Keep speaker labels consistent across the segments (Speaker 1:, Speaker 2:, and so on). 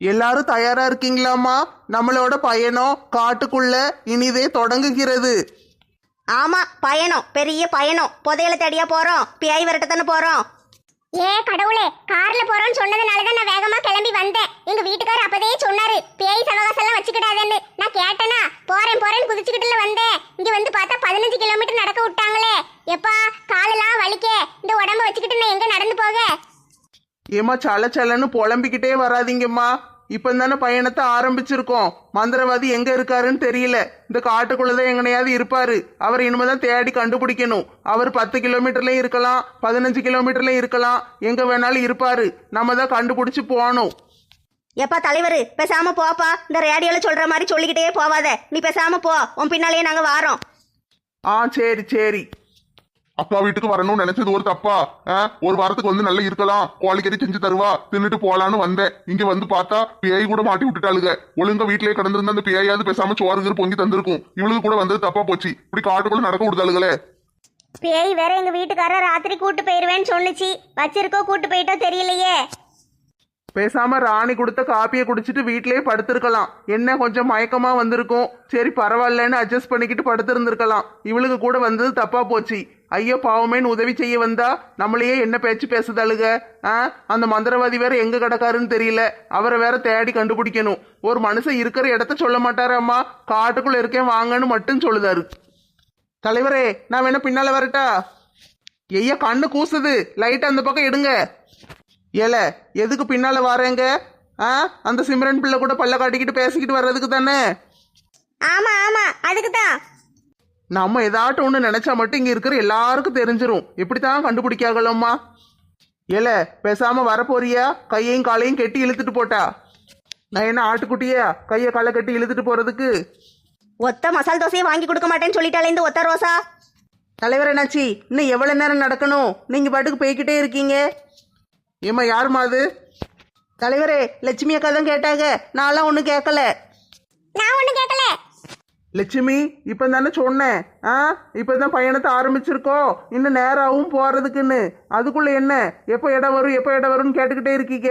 Speaker 1: எல்லாரும் தயாரா இருக்கீங்களாம்மா? நம்மளோட பயணம் காட்டுக்குள்ள இனிதே தொடங்குகிறது.
Speaker 2: ஆமா பயணம். பெரிய பயணம். புதையல தேடியா போறோம். பியாய் விரட்ட தானே போறோம்.
Speaker 3: ஏ கடவுளே கார்ல போறோம்னு சொன்னதுனால தான் நான் வேகமா கிளம்பி வந்தேன். எங்க வீட்டுக்காரர் அப்பதே சொன்னாரு பேய் சவகாசம் எல்லாம் வச்சுக்கிடாதேன்னு. நான் கேட்டேனா போறேன் போறேன்னு குதிச்சுக்கிட்டுல வந்தேன். இங்க வந்து பார்த்தா பதினஞ்சு கிலோமீட்டர் நடக்க விட்டாங்களே. எப்பா காலெல்லாம் வலிக்க. இந்த உடம்ப வச்சுக்கிட்டு நான் எங்க நடந்து போக?
Speaker 1: ஏம்மா சல சலன்னு புலம்பிக்கிட்டே வராதீங்கம்மா. இப்போ தானே பயணத்தை ஆரம்பிச்சிருக்கோம். மந்திரவாதி எங்க இருக்காருன்னு தெரியல. இந்த காட்டுக்குள்ளதான் எங்கனையாவது இருப்பாரு. அவர் இனிமேதான் தேடி கண்டுபிடிக்கணும். அவர் பத்து கிலோமீட்டர்லயும் இருக்கலாம் பதினஞ்சு கிலோமீட்டர்லயும் இருக்கலாம். எங்க வேணாலும் இருப்பாரு. நம்ம தான் கண்டுபிடிச்சு போகணும்.
Speaker 2: எப்பா தலைவர் பேசாம போப்பா. இந்த ரேடியோல சொல்ற மாதிரி சொல்லிக்கிட்டே போவாத. நீ பேசாம போ. உன் பின்னாலேயே நாங்க வாரோம்.
Speaker 1: ஆ சரி சரி.
Speaker 4: அக்கா வீட்டுக்கு வரணும்னு நினைச்சது ஒரு தப்பா? ஆ? ஒரு வாரத்துக்கு வந்து நல்லா இருக்கலாம். கோழிக்கறி செஞ்சு தருவா. தின்னுட்டு போலான்னு வந்தேன். இங்க வந்து பார்த்தா பேய் கூட மாட்டி விட்டுட்டாளுங்க. ஒழுங்கா வீட்லயே கிடந்திருந்த அந்த பேயாவது பேசாம சோறு கீறு பொங்கி தந்திருக்கும். இவளுக்கு கூட வந்தது தப்பா போச்சு. இப்படி காட்டுக்குள்ள நடக்க விடுதாளுகளே.
Speaker 3: பேய் வேற எங்க வீட்டுக்காரர் ராத்திரி கூட்டு போயிருவேன்னு சொன்னுச்சு. வச்சிருக்கோ கூட்டு போயிட்டோ தெரியலையே.
Speaker 1: பேசாம ராணி கொடுத்த காப்பியை குடிச்சிட்டு வீட்டிலேயே படுத்திருக்கலாம். என்ன கொஞ்சம் மயக்கமா வந்திருக்கும். சரி பரவாயில்லன்னு அட்ஜஸ்ட் பண்ணிக்கிட்டு படுத்திருந்திருக்கலாம். இவளுக்கு கூட வந்தது தப்பா போச்சு. ஐயோ பாவமேன்னு உதவி செய்ய வந்தா நம்மளையே என்ன பேச்சு பேசுதாளுக ஆ? அந்த மந்திரவாதி வேற எங்க கிடக்காருன்னு தெரியல. அவரை வேற தேடி கண்டுபிடிக்கணும். ஒரு மனுஷன் இருக்கிற இடத்த சொல்ல மாட்டாரம்மா காட்டுக்குள்ள இருக்கேன் வாங்கன்னு மட்டும் சொல்லுதாரு. தலைவரே நான் வேணா பின்னால வரட்டா? ஐயா கண்ணு கூசுது. லைட் அந்த பக்கம் எடுங்க. ஏல எதுக்கு பின்னால வாரேங்க? ஆ? அந்த சிம்ரன் பிள்ளை கூட பல்ல காட்டிக்கிட்டு பேசிக்கிட்டு வர்றதுக்கு தானே?
Speaker 3: ஆமா ஆமா. அதுக்கு தான்.
Speaker 1: நம்ம ஏதாட்டும் ஒன்று நினைச்சா மட்டும் இங்க இருக்கிற எல்லாருக்கும் தெரிஞ்சிரும். இப்படித்தான் கண்டுபிடிக்காகலம்மா ஏல பேசாம வரப்போறியா? கையையும் காலையும் கெட்டி இழுத்துட்டு போட்டா. நான் என்ன ஆட்டுக்குட்டியா? கையை காலை கட்டி இழுத்துட்டு போறதுக்கு?
Speaker 2: ஒத்த மசால் தோசையை வாங்கி கொடுக்க மாட்டேன்னு சொல்லிட்டாலே இந்த ஒத்த ரோசா.
Speaker 1: தலைவர் என்னாச்சி? இன்னும் எவ்வளவு நேரம் நடக்கணும்? நீங்க பாட்டுக்கு போய்கிட்டே இருக்கீங்க. ஏம்மா யாரும்மா அது? தலைவரே லட்சுமி அக்கா தான் கேட்டாங்க நான்லாம் ஒன்றும் கேட்கல.
Speaker 3: நான் ஒண்ணு கேட்கல
Speaker 1: லட்சுமி இப்போ தானே சொன்னேன் ஆ இப்போ தான் பயணத்தை ஆரம்பிச்சிருக்கோம் இன்னும் நேராகவும் போகிறதுக்குன்னு அதுக்குள்ளே என்ன? எப்போ இடம் வரும் எப்போ இடம் வரும்னு கேட்டுக்கிட்டே இருக்கீங்க.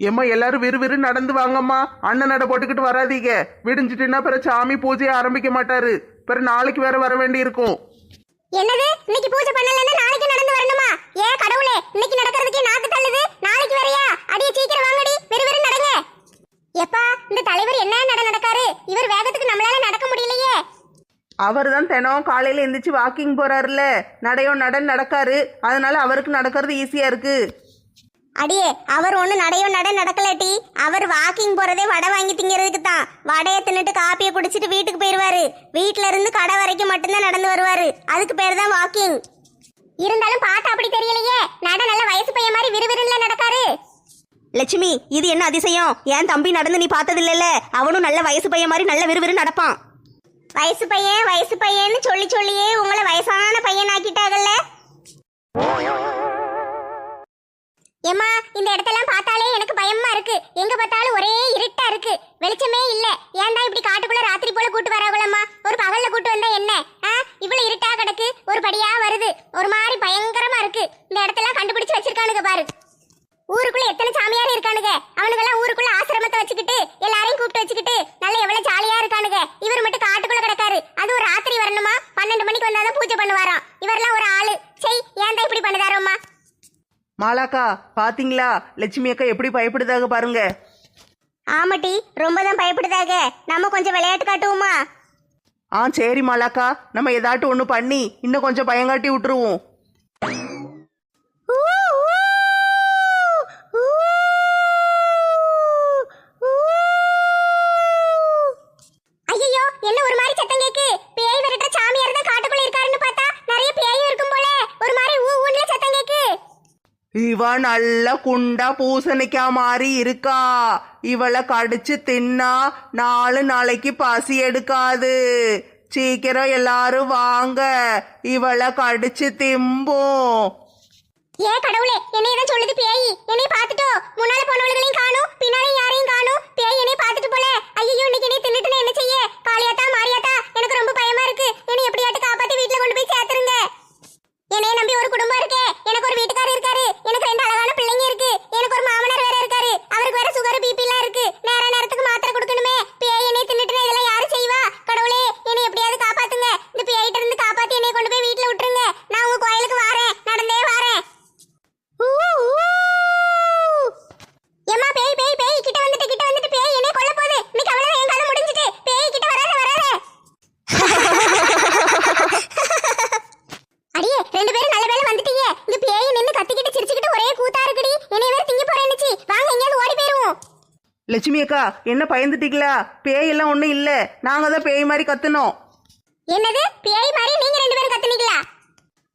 Speaker 1: ஏம்மா எல்லாரும் விறுவிறு நடந்து வாங்கம்மா. அண்ணன் நட போட்டுக்கிட்டு வராதீங்க. விடிஞ்சிட்டுன்னா பிறகு சாமி பூஜையை ஆரம்பிக்க மாட்டாரு. பிறகு நாளைக்கு வேற வர வேண்டி இருக்கும்
Speaker 3: என்னது? இன்னைக்கு பூஜை பண்ணலன்னா நாளைக்கு நடந்து வரணுமா ஏ கடவுளே இன்னைக்கு நடக்கிறதுக்கே நாக்கு தள்ளுது நாளைக்கு வரையா அடியே சீக்கிரம் வாங்கடி வெறு வெறு நடங்க எப்பா இந்த தலைவர் என்ன நட நடக்காரு இவர் வேகத்துக்கு நம்மளால நடக்க முடியலையே
Speaker 1: அவர் தான் தினம் காலையில் எந்திரிச்சு வாக்கிங் போறாருல. நடையோ நடன் நடக்காரு. அதனால அவருக்கு நடக்கிறது ஈஸியா இருக்கு.
Speaker 3: அடியே அவர் ஒண்ணு நடையோ நட நடக்கலட்டி அவர் வாக்கிங் போறதே வடை வாங்கி திங்கிறதுக்கு தான். வடையை தின்னுட்டு காப்பியை குடிச்சிட்டு வீட்டுக்கு போயிருவாரு. வீட்ல இருந்து கடை வரைக்கும் மட்டும்தான் நடந்து வருவாரு. அதுக்கு பேர் தான் வாக்கிங் இருந்தாலும் பார்த்தா அப்படி தெரியலையே. நட நல்ல வயசு பையன் மாதிரி விறுவிறுல நடக்காரு.
Speaker 2: லட்சுமி இது என்ன அதிசயம்? என் தம்பி நடந்து நீ பார்த்தது இல்லைல்ல அவனும் நல்ல வயசு பையன் மாதிரி நல்ல விறுவிறு நடப்பான்.
Speaker 3: வயசு பையன் வயசு பையன்னு சொல்லி சொல்லியே உங்களை வயசான பையன் ஆக்கிட்டாங்கல்ல ஏமா இந்த இடத்தெல்லாம் பார்த்தாலே எனக்கு பயமா இருக்கு. எங்க பார்த்தாலும் ஒரே இருட்டா இருக்கு. வெளிச்சமே இல்ல. ஏன்டா இப்படி காட்டுக்குள்ள ராத்திரி போல கூட்டு வராங்களம்மா? ஒரு பகல்ல கூட்டு வந்தா என்ன? ஆ இவ்வளவு இருட்டா கிடக்கு. ஒரு படியா வருது. ஒரு மாதிரி பயங்கரமா இருக்கு. இந்த இடத்தெல்லாம் கண்டுபிடிச்சு வச்சிருக்கானுங்க பாரு. ஊருக்குள்ள எத்தனை சாமியார் இருக்கானுங்க? அவனுங்கெல்லாம் ஊருக்குள்ள ஆசிரமத்தை வச்சுக்கிட்டு எல்லாரையும் கூப்பிட்டு வச்சுக்கிட்டு நல்ல எவ்வளவு ஜாலியா இருக்கானுங்க. இவர் மட்டும் காட்டுக்குள்ள கிடக்காரு. அது ஒரு ராத்திரி வரணுமா? பன்னெண்டு மணிக்கு வந்தாதான் பூஜை பண்ணுவாராம். இவரெல்லாம் ஒரு ஆளு. செய் ஏன் தான் இப்படி பண்ணுதாரோம்மா
Speaker 1: மாலாக்கா பாத்தீங்களா? லட்சுமி அக்கா எப்படி பயப்படுதாக பாருங்க.
Speaker 3: ஆமாட்டி ரொம்ப தான் பயப்படுதாக நம்ம கொஞ்சம் விளையாட்டு காட்டுவோமா?
Speaker 1: ஆ சரி மாலாக்கா. நம்ம ஏதாட்டும் ஒன்று பண்ணி இன்னும் கொஞ்சம் பயங்காட்டி விட்டுருவோம்
Speaker 3: ஐயோ என்ன ஒரு மாதிரி சத்தம் கேக்கு பேய் விரட்டுற சாமியார் தான் காட்டுக்குள்ள இருக்காருன்னு பார்த்தா நிறைய பேயும் இருக்கும் போல ஒரு மாதிரி ஊ ஊன்ல சத்தம் கேக்கு
Speaker 1: இவ நல்ல குண்டா பூசணிக்கா மாதிரி இருக்கா? இவளை கடிச்சு தின்னா நாலு நாளைக்கு பசி எடுக்காது. சீக்கிரம் எல்லாரும் வாங்க. இவளை கடிச்சு திம்போம்.
Speaker 3: ஏ கடவுளே என்னைய தான் சொல்லுது பேய். என்னைய பார்த்துட்டோ. முன்னால போனவர்களையும் காணும். பின்னாலே யாரையும் காணும். பேய் என்னைய பார்த்துட்டு போல. ஐயோ இன்னைக்கு என்னைய தின்னுட்டு என்ன செய்ய? காளியாத்தா மாரியாத்தா எனக்கு ரொம்ப பயமா இருக்கு. என்னை எப்படியாட்டு காப்பாத்தி வீட்டுல கொண்டு போய் சேர்த்துருங்க என்னைய நம்பி ஒரு குடும்பம் இருக்கே எனக்கு ஒரு வீட்டுக்காரர் இருக்காரு எனக்கு ரெண்டு
Speaker 1: லட்சுமி அக்கா என்ன பயந்துட்டீங்களா? பேயெல்லாம் ஒன்றும் இல்லை. நாங்கள் தான் பேய் மாதிரி கத்துனோம்.
Speaker 3: என்னது? பேய் மாதிரி நீங்க ரெண்டு பேரும் கத்துனீங்களா?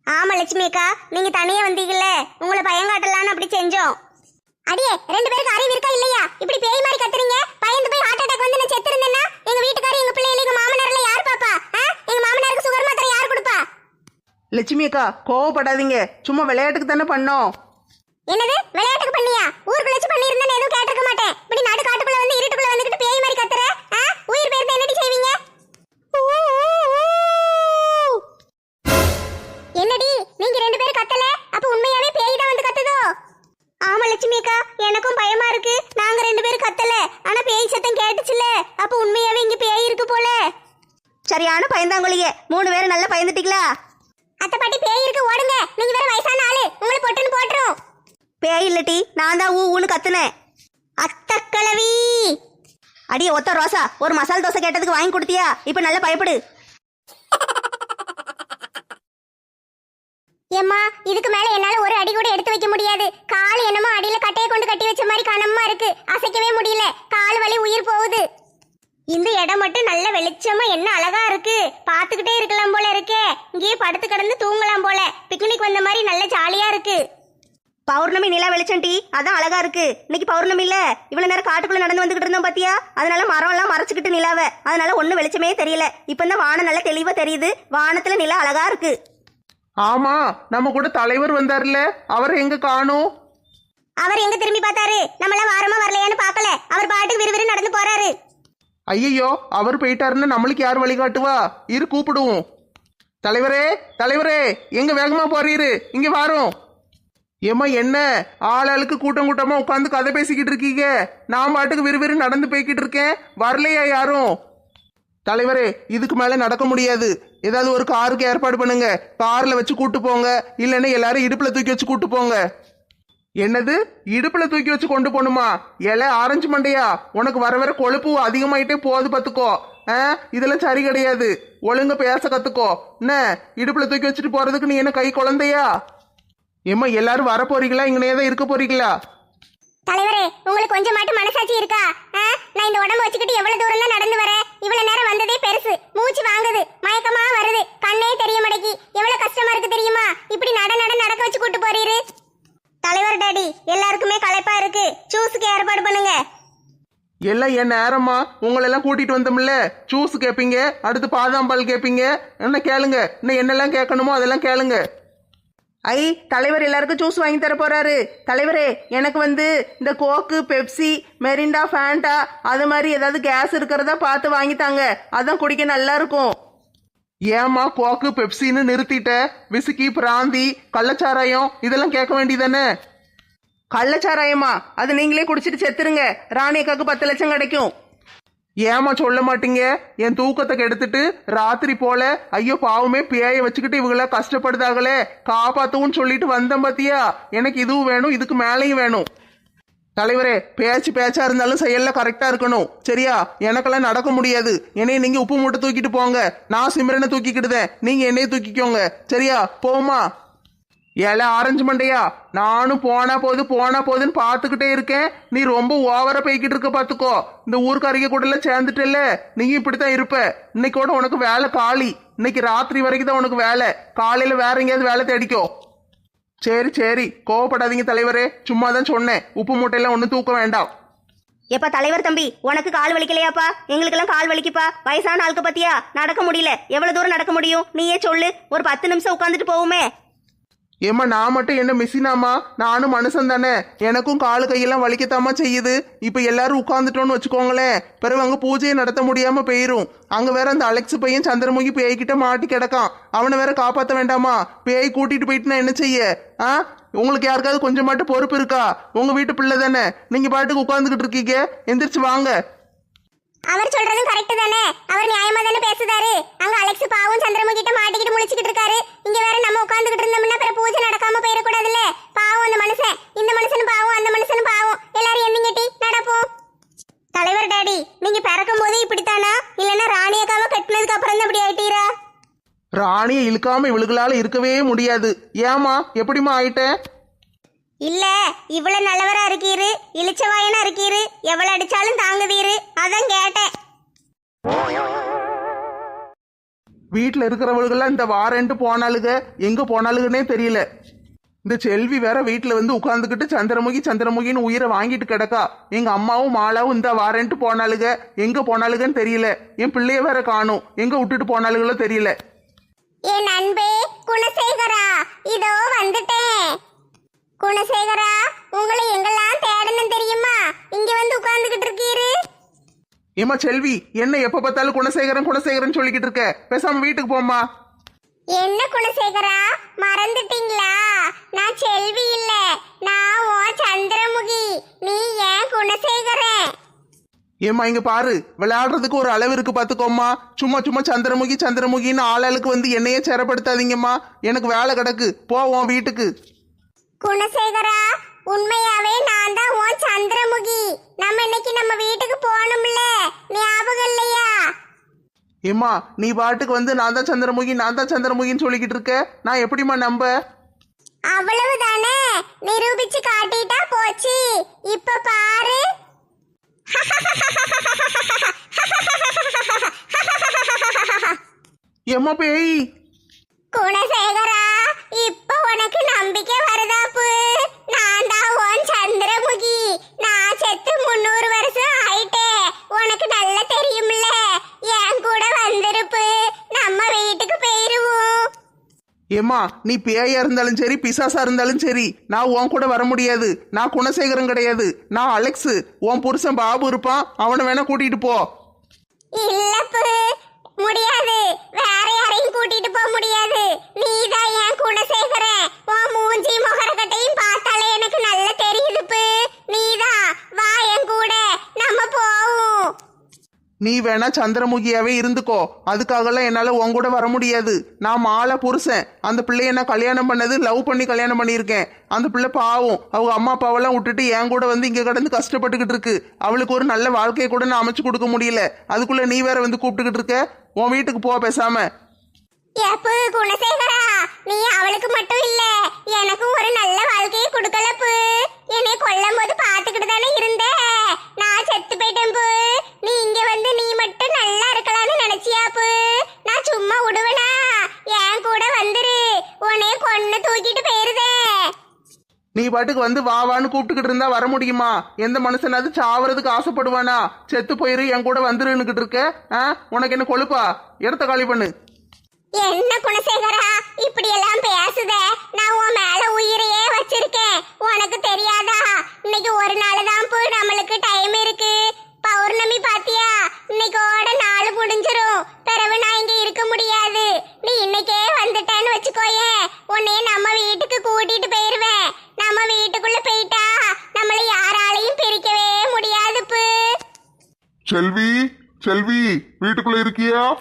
Speaker 3: ஆமா லட்சுமி அக்கா. நீங்க தனியா வந்தீங்கல்ல. உங்களை பயம் காட்டலான்னு அப்படி செஞ்சோம். அடியே ரெண்டு பேருக்கு அறிவு இருக்கா இல்லையா? இப்படி பேய் மாதிரி கத்துறீங்க. பயந்து போய் ஹார்ட் அட்டாக் வந்து நான் செத்து இருந்தேன்னா எங்க வீட்டுக்காரர் எங்க பிள்ளைகளை எங்க மாமனார்ல யார் பாப்பா? எங்க மாமனாருக்கு சுகர் மாத்திரை யார் கொடுப்பா?
Speaker 1: லட்சுமி அக்கா கோவப்படாதீங்க. சும்மா விளையாட்டுக்கு தானே பண்ணோம்.
Speaker 3: என்னது? விளையாட்டுக்கு பண்ணியா? ஊருக்குள்ள
Speaker 2: அடியே ஒத்த ரோசா ஒரு மசால் தோசை கேட்டதுக்கு வாங்கி கொடுத்தியா? இப்போ நல்லா பயப்படு.
Speaker 3: ஏம்மா இதுக்கு மேல என்னால ஒரு அடி கூட எடுத்து வைக்க முடியாது. கால் என்னமோ அடியில கட்டையை கொண்டு கட்டி வச்ச மாதிரி கனமா இருக்கு. அசைக்கவே முடியல. கால் வலி உயிர் போகுது. இந்த இடம் மட்டும் நல்ல வெளிச்சமா என்ன அழகா இருக்கு. பாத்துக்கிட்டே இருக்கலாம் போல இருக்கே. இங்கேயே படுத்து கிடந்து தூங்கலாம் போல. பிக்னிக் வந்த மாதிரி நல்ல ஜாலியா இருக்கு.
Speaker 2: பௌர்ணமி நிலா வெளிச்சம் டீ. அதான் அழகா இருக்கு. இன்னைக்கு பௌர்ணமி இல்ல. இவ்வளவு நேரம் காட்டுக்குள்ள நடந்து வந்துகிட்டு இருந்தோம் பாத்தியா? அதனால மரம் எல்லாம் மறைச்சுக்கிட்டு நிலாவ. அதனால ஒண்ணும் வெளிச்சமே தெரியல. இப்ப தான் வானம் நல்லா தெளிவா தெரியுது. வானத்துல நிலா அழகா இருக்கு.
Speaker 1: ஆமா நம்ம கூட தலைவர் வந்தார்ல அவர் எங்க காணும்?
Speaker 3: அவர் எங்க திரும்பி பார்த்தாரு? நம்மளாம் வாரமா வரலையான்னு பார்க்கல. அவர் பாட்டுக்கு விறுவிறு நடந்து போறாரு.
Speaker 1: ஐயையோ அவர் போயிட்டாருன்னு நம்மளுக்கு யார் வழிகாட்டுவா இரு கூப்பிடுவோம். தலைவரே தலைவரே எங்க வேகமா போறீரு? இங்க வாரோம். ஏம்மா என்ன? ஆளாளுக்கு கூட்டம் கூட்டமா உட்காந்து கதை பேசிக்கிட்டு இருக்கீங்க? நான் பாட்டுக்கு விறுவிறு நடந்து போய்கிட்டு இருக்கேன். வரலையா யாரும்? தலைவரே இதுக்கு மேல நடக்க முடியாது. ஏதாவது ஒரு காருக்கு ஏற்பாடு பண்ணுங்க. கார்ல வச்சு கூட்டு போங்க. இல்லைன்னா எல்லாரும் இடுப்புல தூக்கி வச்சு கூட்டு போங்க. என்னது? இடுப்புல தூக்கி வச்சு கொண்டு போகணுமா? இலை ஆரஞ்சு மண்டையா? உனக்கு வர வர கொழுப்பு அதிகமாயிட்டே போகுது பார்த்துக்கோ ஆ? இதெல்லாம் சரி கிடையாது. ஒழுங்கா பேச கத்துக்கோ. என்ன? இடுப்புல தூக்கி வச்சுட்டு போறதுக்கு நீ என்ன கை குழந்தையா? ஏம்மா எல்லாரும் வர போறீங்களா? இங்கனே தான் இருக்க போறீங்களா?
Speaker 3: தலைவரே உங்களுக்கு கொஞ்சம் மட்டும் மனசாட்சி இருக்கா? நான் இந்த உடம்பு வச்சுக்கிட்டு எவ்வளவு தூரம் தான் நடந்து வரேன்? இவ்வளவு நேரம் வந்ததே பெருசு. மூச்சு வாங்குது. மயக்கமா வருது. கண்ணே தெரிய மாட்டேங்கி. எவ்வளவு கஷ்டமா இருக்கு தெரியுமா? இப்படி நட நட நடக்க வச்சு கூட்டு போறீரு. தலைவர் டாடி எல்லாருக்குமே களைப்பா இருக்கு. ஜூஸுக்கு ஏற்பாடு பண்ணுங்க.
Speaker 1: எல்லாம் என் நேரமா உங்களெல்லாம் கூட்டிட்டு வந்தோம்ல. ஜூஸ் கேட்பீங்க அடுத்து பாதாம் பால் கேட்பீங்க என்ன கேளுங்க. இன்னும் என்னெல்லாம் கேட்கணுமோ அதெல்லாம் கேளுங்க. ஐ தலைவர் எல்லாருக்கும் ஜூஸ் வாங்கி தர போறாரு. தலைவரே எனக்கு வந்து இந்த கோக்கு பெப்சி மெரிண்டா ஃபேண்டா அது மாதிரி ஏதாவது கேஸ் இருக்கிறதா பார்த்து வாங்கி தாங்க. அதான் குடிக்க நல்லா இருக்கும். ஏமா கோக்கு பெப்சின்னு நிறுத்திட்ட? விசுக்கி பிராந்தி கள்ளச்சாராயம் இதெல்லாம் கேட்க வேண்டியதானே? கள்ளச்சாராயமா? அது நீங்களே குடிச்சிட்டு செத்துருங்க. ராணி அக்காக்கு பத்து லட்சம் கிடைக்கும். ஏமா சொல்ல மாட்டீங்க? என் தூக்கத்தை கெடுத்துட்டு ராத்திரி போல ஐயோ பாவமே பேயை வச்சுக்கிட்டு இவங்களாம் கஷ்டப்படுதாங்களே? காப்பாத்தவும் சொல்லிட்டு வந்தேன் பாத்தியா? எனக்கு இதுவும் வேணும் இதுக்கு மேலேயும் வேணும். தலைவரே பேச்சு பேச்சா இருந்தாலும் செயல்ல கரெக்டா இருக்கணும். சரியா? எனக்கெல்லாம் நடக்க முடியாது. என்னைய நீங்க உப்பு மூட்டை தூக்கிட்டு போங்க. நான் சிம்ரனை தூக்கிக்கிட்டுதேன் நீங்க என்னைய தூக்கிக்கோங்க. சரியா? போமா ஏல ஆரஞ்சு மண்டையா? நானும் போனா போது போனா போதுன்னு பார்த்துக்கிட்டே இருக்கேன். நீ ரொம்ப ஓவரா போய்கிட்டு இருக்க பார்த்துக்கோ. இந்த ஊர்க்காரிக கூட எல்லாம் சேர்ந்துட்டல நீ இப்படித்தான் இருப்ப. இன்னைக்கோட உனக்கு வேலை காலி. இன்னைக்கு ராத்திரி வரைக்கும் தான் உனக்கு வேலை. காலையில வேற எங்கேயாவது வேலை தேடிக்கோ. சரி சரி. கோவப்படாதீங்க தலைவரே. சும்மா தான் சொன்னேன். உப்பு மூட்டையெல்லாம் ஒன்றும் தூக்க வேண்டாம்.
Speaker 2: எப்பா தலைவர் தம்பி உனக்கு கால் வலிக்கலையாப்பா? எங்களுக்கெல்லாம் கால் வலிக்குப்பா. வயசான ஆளுக்கு பத்தியா? நடக்க முடியல. எவ்வளவு தூரம் நடக்க முடியும்? நீயே சொல்லு. ஒரு பத்து நிமிஷம் உட்காந்துட்டு போவுமே.
Speaker 1: ஏம்மா நான் மட்டும் என்ன மிஸ்ஸினாமா நானும் மனுஷன் தானே. எனக்கும் காலு கையெல்லாம் வலிக்கத்தாமா செய்யுது. இப்போ எல்லாரும் உட்காந்துட்டோன்னு வச்சுக்கோங்களேன். பிறகு அங்கே பூஜையை நடத்த முடியாம போயிரும். அங்கே வேற அந்த அலெக்ஸ் பையன் சந்திரமுகி பேய்கிட்ட மாட்டி கிடக்கான். அவனை வேற காப்பாற்ற வேண்டாமா? பேய் கூட்டிட்டு போயிட்டு நான் என்ன செய்ய? ஆ? உங்களுக்கு யாருக்காவது கொஞ்சம் மட்டும் பொறுப்பு இருக்கா? உங்க வீட்டு பிள்ளை தானே. நீங்க பாட்டுக்கு உட்காந்துக்கிட்டு இருக்கீங்க. எந்திரிச்சு வாங்க.
Speaker 3: அவர் சொல்றதும் கரெக்ட் தானே? அவர் நியாயமா தானே பேசுதாரு? அங்க அலெக்ஸ் பாவம் சந்திரமு கிட்ட மாட்டிக்கிட்டு முழிச்சுக்கிட்டு இருக்காரு. இங்க வேற நம்ம உட்காந்துக்கிட்டு இருந்தோம்னா பிற பூஜை நடக்காம போயிடக்கூடாதுல்ல பாவம் அந்த மனுஷன். இந்த மனுஷனும் பாவம் அந்த மனுஷனும் பாவம். எல்லாரும் எந்திங்க டி? நடப்போம் தலைவர் டாடி நீங்க பிறக்கும் போதே இப்படித்தானா? இல்லைன்னா ராணியக்காவ கட்டினதுக்கு அப்புறம் தான் இப்படி ஆயிட்டீரா?
Speaker 1: ராணியை இழுக்காம இவளுகளால இருக்கவே முடியாது. ஏமா எப்படிம்மா ஆயிட்டேன்
Speaker 3: இல்ல இவ்வளவு நல்லவரா இருக்கீரு இளிச்சவாயனா இருக்கீரு எவ்வளவு அடிச்சாலும் தாங்குதீரு. அதான் கேட்டேன்.
Speaker 1: வீட்டில் இருக்கிறவளுகெல்லாம் இந்த வாரன்ட்டு போனாளுக எங்கே போனாளுகன்னே தெரியல. இந்த செல்வி வேற வீட்டில் வந்து உட்காந்துக்கிட்டு சந்திரமுகி சந்திரமுகின்னு உயிரை வாங்கிட்டு கிடக்கா. எங்கள் அம்மாவும் மாலாவும் இந்த வாரன்ட்டு போனாளுக எங்கே போனாளுகன்னு தெரியல. என் பிள்ளைய வேற காணும் எங்கே விட்டுட்டு போனாளுகளோ தெரியல.
Speaker 3: என் அன்பே குணசேகரா இதோ வந்துட்டேன். குணசேகரா உங்களை எங்கெல்லாம் தேடணும் தெரியுமா? இங்க வந்து உட்கார்ந்துகிட்டு இருக்கீரு.
Speaker 1: ஏம்மா செல்வி என்ன எப்போ பார்த்தாலும் குணசேகரன் குணசேகரன் சொல்லிக்கிட்டு இருக்க? பேசாம வீட்டுக்கு போம்மா.
Speaker 3: என்ன குணசேகரா மறந்துட்டீங்களா? நான் செல்வி இல்ல நான் உன் சந்திரமுகி. நீ ஏன் குணசேகரன்?
Speaker 1: ஏம்மா இங்க பாரு விளையாடுறதுக்கு ஒரு அளவு இருக்கு பாத்துக்கோம்மா சும்மா சும்மா சந்திரமுகி சந்திரமுகின்னு ஆளாளுக்கு வந்து என்னையே சேரப்படுத்தாதீங்கம்மா எனக்கு வேலை கிடக்கு போவோம் வீட்டுக்கு.
Speaker 3: குணசேகரா உண்மையாவே நான் தான் உன் சந்திரமுகி. நம்ம இன்னைக்கு நம்ம வீட்டுக்கு போகணும்ல? ஞாபகம் இல்லையா?
Speaker 1: ஏம்மா நீ பாட்டுக்கு வந்து நான் தான் சந்திரமுகி நான் தான் சந்திரமுகின்னு சொல்லிக்கிட்டு இருக்க? நான் எப்படிம்மா நம்ப?
Speaker 3: அவ்வளவுதானே? நிரூபிச்சு காட்டிட்டா போச்சு. இப்ப பாரு.
Speaker 1: ஏம்மா பேய்?
Speaker 3: குணசேகரா இப்ப உனக்கு நம்பிக்கை வருதாப்பு நான் தான் உன் சந்திரமுகி. நான் செத்து முன்னூறு வருஷம் ஆயிட்டே. உனக்கு நல்லா தெரியும்ல. என் கூட வந்திருப்பு நம்ம வீட்டுக்கு போயிருவோம்.
Speaker 1: ஏம்மா நீ பேயா இருந்தாலும் சரி பிசாசா இருந்தாலும் சரி நான் உன் கூட வர முடியாது. நான் குணசேகரன் கிடையாது. நான் அலெக்ஸ். உன் புருஷன் பாபு இருப்பான். அவனை வேணா கூட்டிட்டு போ.
Speaker 3: இல்லப்பு முடியாது. வேற யாரையும் கூட்டிட்டு போக முடியாது. நீதான் என் குணசேகரன் உன் மூஞ்சி முகரக்கட்டையும் பார்த்தாலே எனக்கு நல்லா தெரியுதுப்பு நீதான். வா என் கூட. நம்ம போவோம்.
Speaker 1: நீ வேணா சந்திரமுகியாவே இருந்துக்கோ. அதுக்காகலாம் என்னால உன் கூட வர முடியாது. நான் மாலை புருஷன். அந்த பிள்ளைய நான் கல்யாணம் பண்ணது லவ் பண்ணி கல்யாணம் பண்ணியிருக்கேன். அந்த பிள்ளை பாவம். அவங்க அம்மா அப்பாவெல்லாம் விட்டுட்டு என் கூட வந்து இங்க கடந்து கஷ்டப்பட்டுக்கிட்டு இருக்கு. அவளுக்கு ஒரு நல்ல வாழ்க்கையை கூட நான் அமைச்சு கொடுக்க முடியல. அதுக்குள்ள நீ வேற வந்து கூப்பிட்டுக்கிட்டு இருக்க? உன் வீட்டுக்கு போ பேசாம.
Speaker 3: ஏப்பு குணசேகரா நீ அவளுக்கு மட்டும் இல்ல எனக்கும் ஒரு நல்ல வாழ்க்கையை கொடுக்கலப்பு என்னை கொல்லும் போது பாத்துக்கிட்டு தானே இருந்த. நான் செத்து போயிட்டேன் பு. நீ இங்க வந்து நீ மட்டும் நல்லா இருக்கலாம்னு நினைச்சியாப்பு நான் சும்மா விடுவேனா? என் கூட வந்துரு. உன்னைய கொன்னு தூக்கிட்டு போயிருதே.
Speaker 1: நீ பாட்டுக்கு வந்து வா வான்னு கூப்பிட்டுக்கிட்டு இருந்தா வர முடியுமா? எந்த மனுஷனாவது சாவறதுக்கு ஆசைப்படுவானா? செத்து போயிரு என் கூட வந்துருன்னுகிட்டு இருக்க உனக்கு என்ன கொழுப்பா? இடத்த காலி பண்ணு.
Speaker 3: என்ன குணசேகரா? இப்படி எல்லாம் பேசுத. நான் உன் மேல உயிரையே வச்சிருக்கேன். உனக்கு தெரியாதா? இன்னைக்கு ஒரு நாள் தான் போய் நம்மளுக்கு டைம் இருக்கு. பௌர்ணமி பாத்தியா? இன்னைக்கோட நாள் முடிஞ்சிரும். பிறகு நான் இங்க இருக்க முடியாது. நீ இன்னைக்கே வந்துட்டேன்னு வச்சுக்கோயே. உன்னைய நம்ம வீட்டுக்கு கூட்டிட்டு போயிருவேன். நம்ம வீட்டுக்குள்ள போயிட்டா நம்மள யாராலையும் பிரிக்கவே முடியாது
Speaker 4: செல்வி செல்வி வீட்டுக்குள்ள இருக்கியா?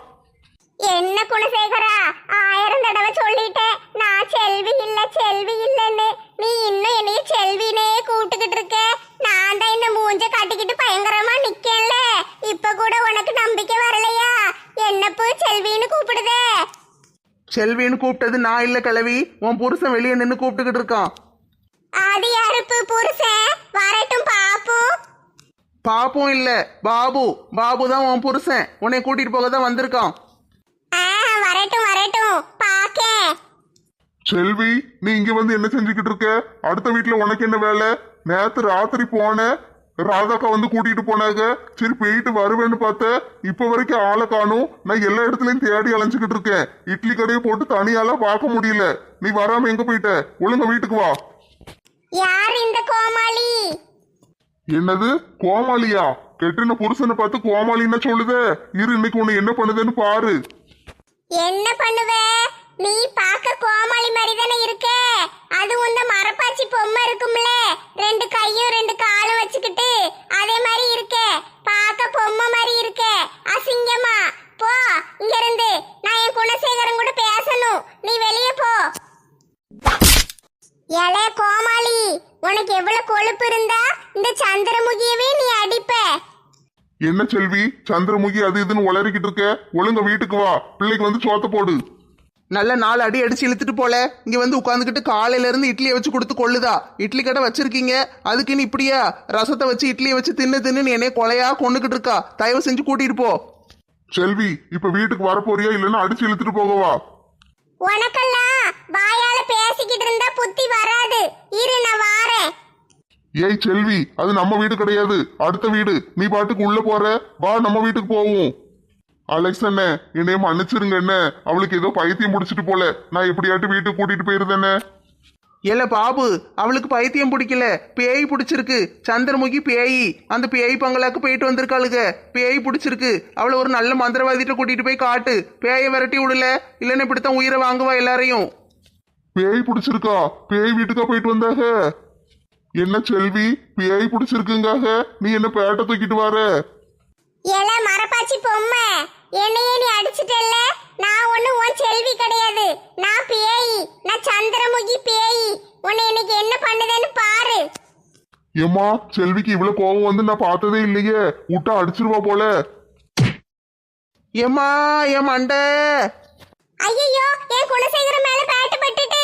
Speaker 3: என்ன குணசேகரா ஆயிரம் தடவை சொல்லிட்டேன். நான் செல்வி இல்ல செல்வி இல்லன்னு. நீ இன்னும் என்னைய செல்வினே கூப்பிட்டுக்கிட்டு இருக்க. நான் தான் இந்த மூஞ்ச கட்டிக்கிட்டு பயங்கரமா நிக்கேன்ல. இப்ப கூட உனக்கு நம்பிக்கை வரலையா? என்னப்பு செல்வின்னு கூப்பிடுதே.
Speaker 1: செல்வின்னு கூப்பிட்டது நான் இல்ல கிளவி உன் புருஷன் வெளியே நின்று கூப்பிட்டுக்கிட்டு இருக்கான்.
Speaker 3: அது யாருப்பு புருஷன்? வரட்டும் பாப்போம்
Speaker 1: பாப்பும் இல்ல பாபு. பாபு தான் உன் புருஷன். உன்னை கூட்டிட்டு போக தான் வந்திருக்கான்.
Speaker 3: வரட்டும் வரட்டும். பாக்கேன்
Speaker 4: செல்வி நீ இங்க வந்து என்ன செஞ்சுக்கிட்டு இருக்க? அடுத்த வீட்டுல உனக்கு என்ன வேலை? நேத்து ராத்திரி போன ராதாக்கா வந்து கூட்டிட்டு போனாங்க. சரி போயிட்டு வருவேன்னு பார்த்தேன் இப்ப வரைக்கும் ஆளை காணும். நான் எல்லா இடத்துலயும் தேடி அலைஞ்சுக்கிட்டு இருக்கேன். இட்லி கடையை போட்டு தனியாலாம் பார்க்க முடியல. நீ வராம எங்க போயிட்ட? ஒழுங்கா வீட்டுக்கு வா.
Speaker 3: யார் இந்த கோமாளி?
Speaker 4: என்னது? கோமாளியா? கெட்டின புருஷனை பார்த்து கோமாளின்னா சொல்லுதே. இரு இன்னைக்கு உன்னை என்ன பண்ணுதுன்னு பாரு.
Speaker 3: என்ன பண்ணுவ? நீ பார்க்க கோமாளி மாதிரி தானே இருக்க? அது இந்த மரப்பாச்சி பொம்மை இருக்கும்ல. ரெண்டு கையும் ரெண்டு காலும் வச்சுக்கிட்டு அதே மாதிரி இருக்க. பார்க்க பொம்மை மாதிரி இருக்க. அசிங்கமா. போ இங்க இருந்து நான் என் குணசேகரன் கூட பேசணும். நீ வெளியே போ. ஏலே கோமாளி உனக்கு எவ்வளவு கொழுப்பு இருந்தா இந்த சந்திரமுகியவே நீ அடிப்ப.
Speaker 4: என்ன செல்வி? சந்திரமுகி அது இதுன்னு உளறிக்கிட்டு இருக்க? ஒழுங்கா வீட்டுக்கு வா. பிள்ளைக்கு வந்து சோத்த போடு.
Speaker 1: நல்ல நாலு அடி அடிச்சு இழுத்துட்டு போல. இங்க வந்து உட்காந்துக்கிட்டு காலையில இருந்து இட்லியை வச்சு கொடுத்து கொள்ளுதா? இட்லி கடை வச்சிருக்கீங்க. அதுக்குன்னு இப்படியா? ரசத்தை வச்சு இட்லியை வச்சு தின்னு தின்னு என்னைய கொலையா கொண்டுகிட்டு இருக்கா? தயவு செஞ்சு கூட்டிட்டு போ.
Speaker 4: செல்வி இப்ப வீட்டுக்கு வர போறியா இல்லைன்னா அடிச்சு இழுத்துட்டு போகவா?
Speaker 3: உனக்கெல்லாம் வாயால பேசிக்கிட்டு இருந்தா புத்தி வராது. இரு நான் வாரேன்.
Speaker 4: ஏய் செல்வி அது நம்ம வீடு கிடையாது. அடுத்த வீடு. நீ பாட்டுக்கு உள்ள போற. வா நம்ம வீட்டுக்கு போவோம். அலெக்ஸ் அண்ணே என்னைய மன்னிச்சிருங்க என்ன அவளுக்கு ஏதோ பைத்தியம் முடிச்சிட்டு போல. நான் எப்படியாட்டு வீட்டுக்கு கூட்டிட்டு போயிருந்தேனே
Speaker 1: இல்ல பாபு அவளுக்கு பைத்தியம் பிடிக்கல. பேய் பிடிச்சிருக்கு. சந்திரமுகி பேய். அந்த பேய் பங்களாக்கு போயிட்டு வந்திருக்காளுக. பேய் பிடிச்சிருக்கு. அவளை ஒரு நல்ல மந்திரவாதிட்ட கூட்டிட்டு போய் காட்டு. பேயை விரட்டி விடல. இல்லைன்னா இப்படித்தான் உயிரை வாங்குவா எல்லாரையும்.
Speaker 4: பேய் பிடிச்சிருக்கா? பேய் வீட்டுக்கா போயிட்டு வந்தாக? என்ன செல்வி பேய் பிடிச்சிருக்குங்காக? நீ என்ன பேட்டை தூக்கிட்டு வர?
Speaker 3: ஏல மரப்பாச்சி பொம்மை. என்னையே நீ அடிச்சிட்டல்ல? நான் ஒண்ணு உன் செல்வி கிடையாது. நான் பேய். நான் சந்திரமுகி பேய். உன்னை இன்னைக்கு என்ன பண்ணுதுன்னு பாரு.
Speaker 4: ஏம்மா செல்விக்கு இவ்வளவு கோபம் வந்து நான் பார்த்ததே இல்லையே. விட்டா அடிச்சிருவா போல.
Speaker 1: ஏம்மா என் மண்டை?
Speaker 3: ஐயோ என் குலசேகர மேல பேட்டு பட்டுட்டு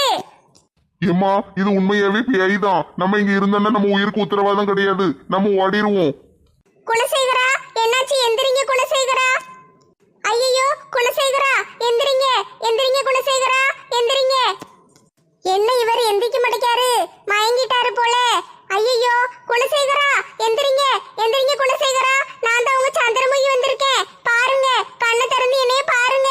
Speaker 4: ஏமா இது உண்மையாவே பேய் தான் நம்ம இங்க இருந்தோம்னா நம்ம உயிருக்கு உத்தரவாதம் கிடையாது. நம்ம ஓடிடுவோம்.
Speaker 3: குலசேகரா என்னாச்சு? எந்திரிங்க குலசேகரா. ஐயோ குலசேகரா எந்திரிங்க. எந்திரிங்க குலசேகரா எந்திரிங்க. என்ன இவர் எந்திரிக்க மாட்டேக்காரு மயங்கிட்டாரு போல. ஐயோ குலசேகரா எந்திரிங்க. எந்திரிங்க குலசேகரா நான் தான் உங்க சந்திரமுகி வந்திருக்கேன் பாருங்க கண்ணை திறந்து என்னைய பாருங்க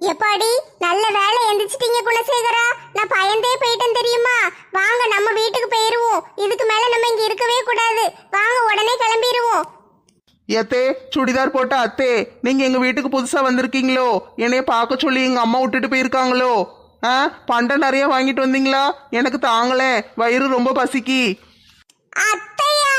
Speaker 3: எப்பாடி நல்ல வேலை எந்திரிச்சிட்டீங்க குலசேகரா நான் பயந்தே போயிட்டேன் தெரியுமா வாங்க நம்ம வீட்டுக்கு போயிருவோம் இதுக்கு மேல நம்ம இங்க இருக்கவே கூடாது வாங்க உடனே கிளம்பிடுவோம்
Speaker 1: ஏத்தே சுடிதார் போட்ட அத்தே நீங்க எங்க வீட்டுக்கு புதுசா வந்திருக்கீங்களோ? என்னைய பார்க்க சொல்லி எங்க அம்மா விட்டுட்டு போயிருக்காங்களோ? ஆ பண்டை நிறைய வாங்கிட்டு வந்தீங்களா? எனக்கு தாங்களே வயிறு ரொம்ப பசிக்கு.
Speaker 3: அத்தையா?